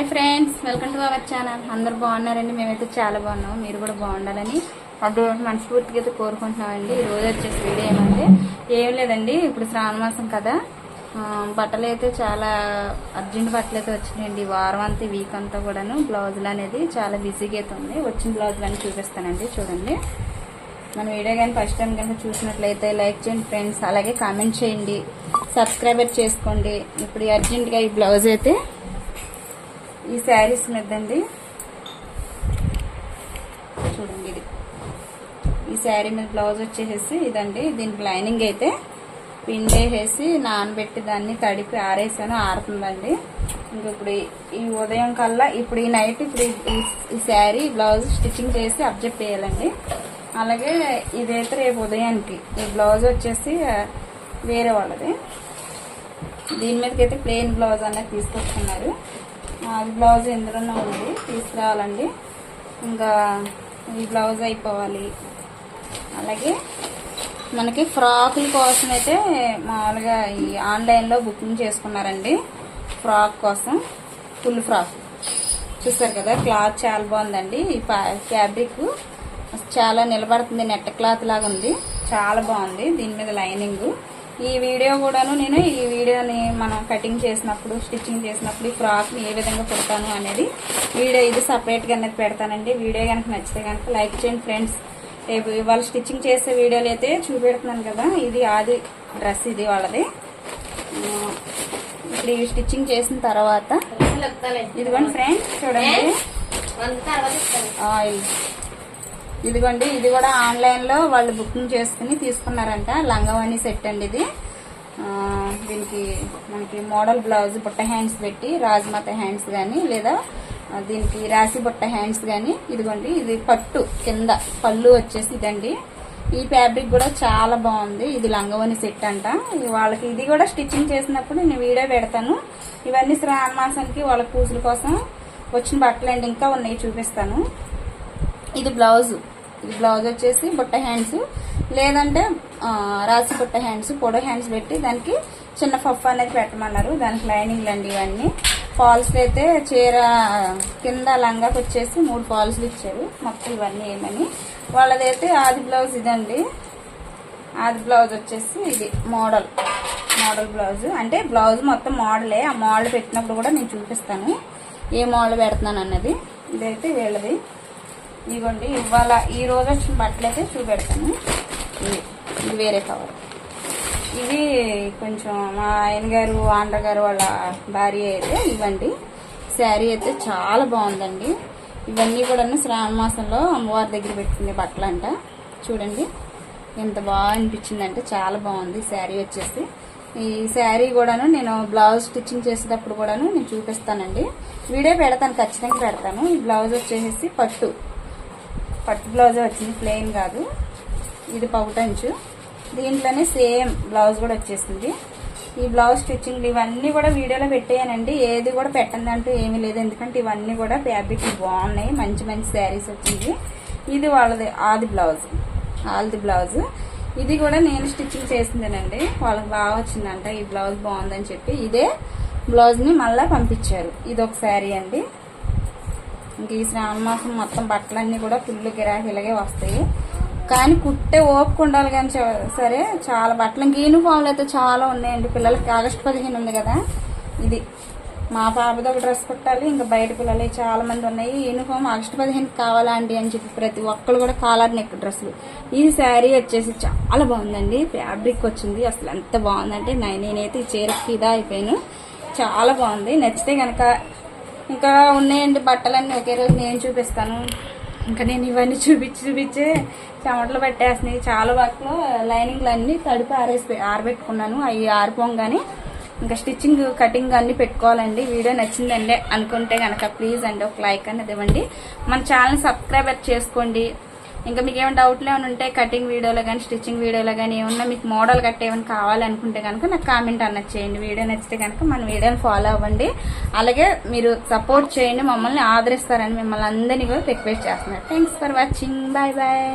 Hi friends welcome to our channel. అందరు బాగున్నారండి? మేమైతే చాలా బాగున్నాం. మీరు కూడా బాగుండాలని అప్పుడు మనస్ఫూర్తిగా అయితే కోరుకుంటున్నామండి. ఈరోజు రోజు వచ్చేసి వీడియో ఏమంటే ఏం లేదండి ఇప్పుడు శ్రావణమాసం కదా. బట్టలు అయితే చాలా అర్జెంట్ బట్టలు అయితే వచ్చినాయండి. వారం అంతా వీక్ అంతా కూడాను బ్లౌజులు అనేది చాలా బిజీగా అయితే ఉంది. వచ్చిన బ్లౌజులు అని చూపిస్తానండి చూడండి. మన వీడియో కానీ ఫస్ట్ టైం కనుక చూసినట్లయితే లైక్ చేయండి ఫ్రెండ్స్. అలాగే కామెంట్ చేయండి. సబ్స్క్రైబర్ చేసుకోండి. ఇప్పుడు అర్జెంట్గా ఈ బ్లౌజ్ అయితే ఈ శారీస్ మీదండి. చూడండి ఇది. ఈ శారీ మీద బ్లౌజ్ వచ్చేసేసి ఇదండి. దీనికి లైనింగ్ అయితే పిండేసేసి నానబెట్టి దాన్ని తడిపి ఆరేసాను. ఆరుతుందండి. ఇంక ఇప్పుడు ఈ- ఉదయం కల్లా ఇప్పుడు ఈ నైట్ ఇప్పుడు ఈ- శారీ బ్లౌజ్ స్టిచ్చింగ్ చేసి అబ్జెక్ట్ చేయాలండి. అలాగే ఇదైతే రేపు ఉదయానికి. ఈ బ్లౌజ్ వచ్చేసి వేరే వాళ్ళది. దీని మీదకి అయితే ప్లెయిన్ బ్లౌజ్ అనేది తీసుకొస్తున్నారు అది బ్లౌజ్ ఎందులోనే ఉంది తీసుకురావాలండి. ఇంకా ఈ బ్లౌజ్ అయిపోవాలి. అలాగే మనకి ఫ్రాకుల కోసం అయితే మామూలుగా ఈ ఆన్లైన్లో బుకింగ్ చేసుకున్నారండి. ఫ్రాక్ కోసం ఫుల్ ఫ్రాక్. చూసారు కదా క్లాత్ చాలా బాగుందండి. ఈ ఫ్యాబ్రిక్ చాలా నిలబడుతుంది నెట్ క్లాత్ లాగా ఉంది. చాలా బాగుంది దీని మీద లైనింగ్. ఈ వీడియో కూడాను నేను ఈ వీడియోని మనం కటింగ్ చేసినప్పుడు స్టిచ్చింగ్ చేసినప్పుడు ఈ ఫ్రాక్ని ఏ విధంగా కుడతాను అనేది వీడియో ఇది సపరేట్గా అనేది పెడతానండి. వీడియో కనుక నచ్చితే కనుక లైక్ చేయండి ఫ్రెండ్స్ రేపు ఇవాళ స్టిచ్చింగ్ చేసే వీడియోలు అయితే చూపెడుతున్నాను కదా ఇది ఆది డ్రెస్ ఇది వాళ్ళది. ఇప్పుడు ఈ స్టిచ్చింగ్ చేసిన తర్వాత ఇదిగోండి ఫ్రెండ్స్ చూడండి. ఆయిల్ ఇదిగోండి ఇది కూడా ఆన్లైన్లో వాళ్ళు బుకింగ్ చేసుకుని తీసుకున్నారంట. లంగవాణి సెట్ అండి ఇది. దీనికి మనకి మోడల్ బ్లౌజ్ బుట్ట హ్యాండ్స్ పెట్టి రాజమాత హ్యాండ్స్ కానీ లేదా దీనికి రాసి బుట్ట హ్యాండ్స్ కానీ ఇదిగోండి ఇది పట్టు కింద పళ్ళు వచ్చేసి ఇదండి. ఈ ఫ్యాబ్రిక్ కూడా చాలా బాగుంది. ఇది లంగవని సెట్ అంట. వాళ్ళకి ఇది కూడా స్టిచ్చింగ్ చేసినప్పుడు నేను వీడియో పెడతాను. ఇవన్నీ శ్రావణ మాసానికి వాళ్ళ పూజల కోసం వచ్చిన బట్టలు అండి ఇంకా ఉన్నాయి చూపిస్తాను. ఇది బ్లౌజ్. ఇది బ్లౌజ్ వచ్చేసి బుట్ట హ్యాండ్స్ లేదంటే రాసి బుట్ట హ్యాండ్స్ పొడో హ్యాండ్స్ పెట్టి దానికి చిన్న పఫ్ అనేది పెట్టమన్నారు. దానికి లైనింగ్లు అండి ఇవన్నీ. ఫాల్స్ అయితే చీర కింద లంగాకి వచ్చేసి మూడు ఫాల్స్లు ఇచ్చారు. మొత్తం ఇవన్నీ ఏమని. వాళ్ళదైతే ఆది బ్లౌజ్ ఇదండి. ఆది బ్లౌజ్ వచ్చేసి ఇది మోడల్. Model blouse. అంటే బ్లౌజ్ మొత్తం మోడలే. ఆ మోడల్ పెట్టినప్పుడు కూడా నేను చూపిస్తాను. ఏ మోడల్ పెడుతున్నాను అన్నది ఇదైతే వీళ్ళది. ఇదిగోండి ఇవాళ ఈ రోజు వచ్చిన బట్టలు అయితే చూపెడతాను. ఇది ఇది వేరే కవర్. ఇవి కొంచెం మా ఆయన గారు ఆంధ్ర గారు వాళ్ళ భార్య అయితే ఇవ్వండి. శారీ అయితే చాలా బాగుందండి. ఇవన్నీ కూడా శ్రావణ మాసంలో అమ్మవారి దగ్గర పెట్టుకునే బట్టలు అంట చూడండి ఎంత బాగా అనిపించింది అంటే చాలా బాగుంది శారీ వచ్చేసి. ఈ శారీ కూడాను నేను బ్లౌజ్ స్టిచ్చింగ్ చేసేటప్పుడు కూడాను నేను చూపిస్తానండి. వీడియో పెడతాను ఖచ్చితంగా పెడతాను. ఈ బ్లౌజ్ వచ్చేసి పట్టు. పట్టు బ్లౌజ్ వచ్చింది ప్లెయిన్ కాదు. ఇది పౌటంచు దీంట్లోనే సేమ్ బ్లౌజ్ కూడా వచ్చేసింది. ఈ బ్లౌజ్ స్టిచ్చింగ్ ఇవన్నీ కూడా వీడియోలో పెట్టేయానండి. ఏది కూడా పెట్టండి అంటూ ఏమీ లేదు. ఎందుకంటే ఇవన్నీ కూడా ఫ్యాబ్రిక్ బాగున్నాయి. మంచి మంచి శారీస్ వచ్చింది. ఇది వాళ్ళది ఆది బ్లౌజ్. ఆల్ది బ్లౌజ్. ఇది కూడా నేను స్టిచ్చింగ్ చేసిందేనండి. వాళ్ళకి బాగా వచ్చిందంట. ఈ బ్లౌజ్ బాగుందని చెప్పి ఇదే బ్లౌజ్ని మళ్ళీ పంపించారు. ఇది ఒక శారీ అండి. ఇంక ఈ శ్రావణ మాసం మొత్తం బట్టలన్నీ కూడా ఫుల్ గిరాకీలగే వస్తాయి. కానీ కుట్టే ఓపిక ఉండాలి కానీ సరే చాలా బట్టలు ఇంక యూనిఫామ్లు అయితే చాలా ఉన్నాయండి. పిల్లలకి ఆగస్టు పదిహేను ఉంది కదా. ఇది మా పాపది ఒక డ్రెస్ కుట్టాలి ఇంకా బయట పిల్లలు చాలా మంది ఉన్నాయి. యూనిఫామ్ ఆగస్టు పదిహేనుకి కావాలా అండి అని చెప్పి ప్రతి ఒక్కరు కూడా కాలర్ నెక్ డ్రెస్సులు. ఈ శారీ వచ్చేసి చాలా బాగుందండి. ఫ్యాబ్రిక్ వచ్చింది. అసలు ఎంత బాగుందంటే నేనైతే ఈ చీరకి ఇదా అయిపోయాను. చాలా బాగుంది. నచ్చితే కనుక ఇంకా ఉన్నాయండి బట్టలన్నీ ఒకే రోజు నేను చూపిస్తాను. ఇంకా నేను ఇవన్నీ చూపించి చూపించే చెమటలు పెట్టేస్తున్నాయి. చాలా వరకు లైనింగ్లు అన్నీ తడిపి ఆరేసి ఆరబెట్టుకున్నాను. అవి ఆరిపోగానే ఇంకా స్టిచ్చింగ్ కటింగ్ అన్ని పెట్టుకోవాలండి. వీడియో నచ్చిందండి అనుకుంటే కనుక ప్లీజ్ అండి ఒక లైక్ అనేది ఇవ్వండి. మన ఛానల్ సబ్స్క్రైబర్ చేసుకోండి. ఇంకా మీకు ఏమైనా డౌట్లు ఏమైనా ఉంటే కటింగ్ వీడియోలో కానీ స్టిచ్చింగ్ వీడియోలో కానీ ఏమన్నా మీకు మోడల్ గట్ట ఏమైనా కావాలనుకుంటే కనుక నాకు కామెంట్ అన్న చేయండి. వీడియో నచ్చితే కనుక మన వీడియోని ఫాలో అవ్వండి. అలాగే మీరు సపోర్ట్ చేయండి మమ్మల్ని ఆదరిస్తారని మిమ్మల్ని అందరినీ కూడా రిక్వెస్ట్ చేస్తున్నారు thanks for watching bye bye